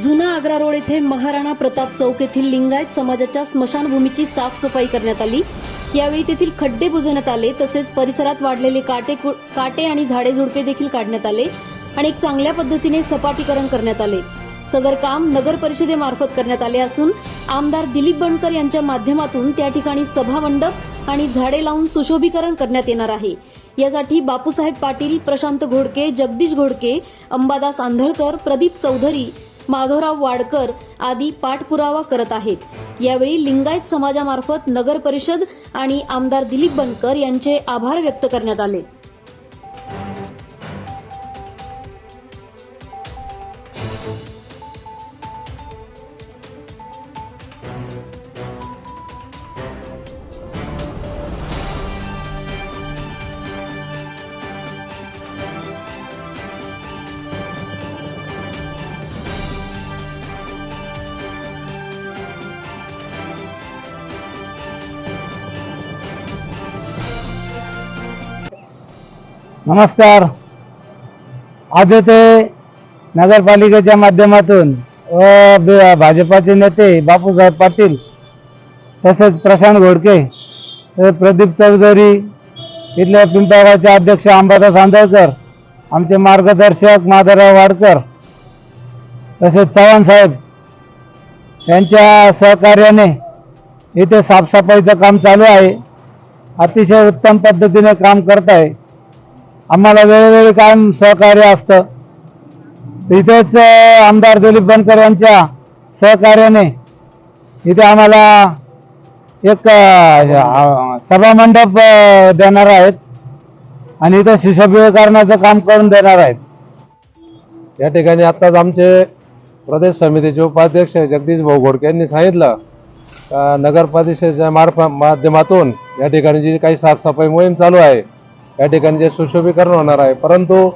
जुना आग्रा रोड येथे महाराणा प्रताप चौक येथील लिंगायत समाजाच्या स्मशानभूमीची साफसफाई करण्यात आली. यावेळी तेथील खड्डे बुजवण्यात आले तसेच परिसरात वाढलेले काटे काटे आणि झाडे झुडपे देखील काढण्यात आले आणि एक चांगल्या पद्धतीने सपाटीकरण करण्यात आले. सदर काम नगर परिषदेमार्फत करण्यात आले असून आमदार दिलीप बनकर यांच्या माध्यमातून त्या ठिकाणी सभामंडप आणि झाडे लावून सुशोभीकरण करण्यात येणार आहे. यासाठी बापूसाहेब पाटील प्रशांत घोडके जगदीश घोडके अंबादास आंधळकर प्रदीप चौधरी माधवराव वाडकर आदी पाठपुरावा करत आहेत. यावेळी लिंगायत समाजामार्फत नगर परिषद आणि आमदार दिलीप बनकर यांचे आभार व्यक्त करण्यात आले. नमस्कार. आज येथे नगरपालिकेच्या माध्यमातून व भाजपाचे नेते बापूसाहेब पाटील तसेच प्रशांत घोडके प्रदीप चौधरी इथल्या पिंपळगावचे अध्यक्ष अंबादास आंदळकर आमचे मार्गदर्शक माधवराव वाडकर तसेच चव्हाण साहेब यांच्या सहकार्याने इथे साफसफाईचं काम चालू आहे. अतिशय उत्तम पद्धतीने काम करत आहे आम्हाला वेळोवेळी कायम सहकार्य असतं. इथेच आमदार दिलीप बनकर यांच्या सहकार्याने इथे आम्हाला एक सभामंडप देणार आहेत. आणि इथं सुशोभीकरणाचं काम करून देणार आहेत. या ठिकाणी आत्ताच आमचे प्रदेश समितीचे उपाध्यक्ष जगदीश भाऊ घोडके यांनी सांगितलं का नगर परिषदेच्या मार्फत माध्यमातून या ठिकाणी जी काही साफसफाई मोहीम चालू आहे या ठिकाणी जे सुशोभीकरण होणार आहे. परंतु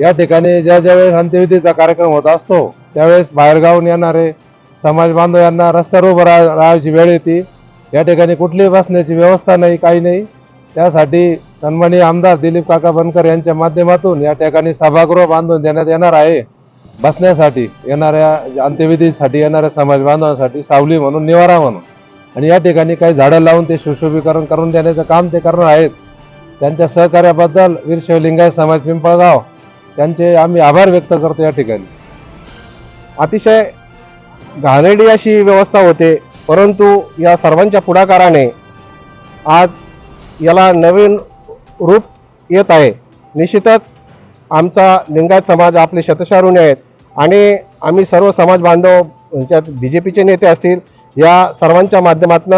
या ठिकाणी ज्या ज्या वेळेस अंत्यविधीचा कार्यक्रम होत असतो त्यावेळेस बाहेरगावून येणारे समाज बांधव यांना रस्त्यावर उभं राहा राहायची वेळ येते. या ठिकाणी कुठलीही बसण्याची व्यवस्था नाही काही नाही. त्यासाठी सन्माननीय आमदार दिलीप काका बनकर यांच्या माध्यमातून या ठिकाणी सभागृह बांधून देण्यात येणार आहे. बसण्यासाठी येणाऱ्या अंत्यविधीसाठी येणाऱ्या समाज बांधवांसाठी सावली म्हणून निवारा म्हणून. आणि या ठिकाणी काही झाडं लावून ते सुशोभीकरण करून देण्याचं काम ते करणार आहेत. त्यांच्या सहकार्याबद्दल वीर शिवलिंगाय समाज पिंपळगाव त्यांचे आम्ही आभार व्यक्त करतो या ठिकाणी. अतिशय घाणेरडी अशी व्यवस्था होते परंतु या सर्वांच्या पुढाकाराने आज याला नवीन रूप येत आहे. निश्चितच आमचा लिंगायत समाज आपले शतशारुणी आहेत आणि आम्ही सर्व समाज बांधव यांच्यात बी जे पीचे नेते असतील या सर्वांच्या माध्यमातून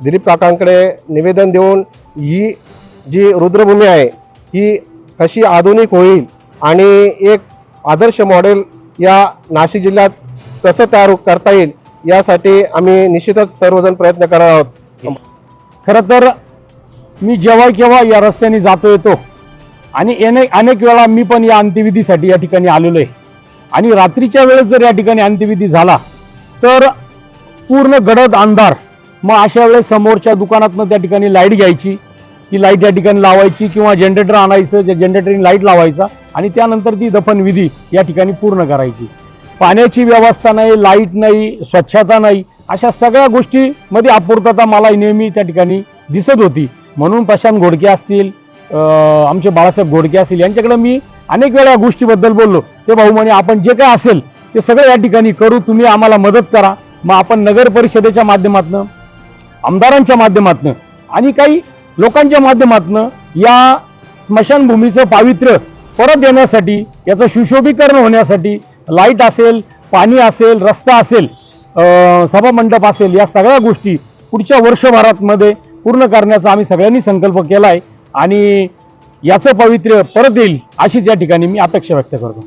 दिलीप काकांकडे निवेदन देऊन ही जी रुद्रभूमी आहे ही कशी आधुनिक होईल आणि एक आदर्श मॉडेल या नाशिक जिल्ह्यात कसं तयार करता येईल यासाठी आम्ही निश्चितच सर्वजण प्रयत्न करणार आहोत. खरं तर मी जेव्हा केव्हा या रस्त्याने जातो येतो आणि अनेक अनेक वेळा मी पण या अंत्यविधीसाठी या ठिकाणी आलेलो आहे. आणि रात्रीच्या वेळेस जर या ठिकाणी अंत्यविधी झाला तर पूर्ण गडद अंधार मग अशा वेळेस समोरच्या दुकानातनं त्या ठिकाणी लाइट घ्यायची ती लाइट या ठिकाणी लावायची किंवा जनरेटर आणायचं जनरेटरने लाइट लावायचा आणि त्यानंतर ती दफनविधी या ठिकाणी पूर्ण करायची. पाण्याची व्यवस्था नाही लाइट नाही स्वच्छता नाही अशा सगळ्या गोष्टीमध्ये अपूर्तता मला नेहमी त्या ठिकाणी दिसत होती. म्हणून प्रशांत घोडके असतील आमचे बाळासाहेब घोडके असतील यांच्याकडे मी अनेक वेळा या गोष्टीबद्दल बोललो. ते भाऊ म्हणे आपण जे काय असेल ते सगळं या ठिकाणी करू तुम्ही आम्हाला मदत करा. मग आपण नगर परिषदेच्या माध्यमातनं आमदारांच्या माध्यमातनं आणि काही लोकांच्या माध्यमातून या स्मशानभूमीचं पावित्र्य परत येण्यासाठी याचं सुशोभीकरण होण्यासाठी लाइट असेल पाणी असेल रस्ता असेल सभामंडप असेल या सगळ्या गोष्टी पुढच्या वर्षभरातमध्ये पूर्ण करण्याचा आम्ही सगळ्यांनी संकल्प केला आहे आणि याचं पावित्र्य परत येईल अशीच या ठिकाणी मी अपेक्षा व्यक्त करतो.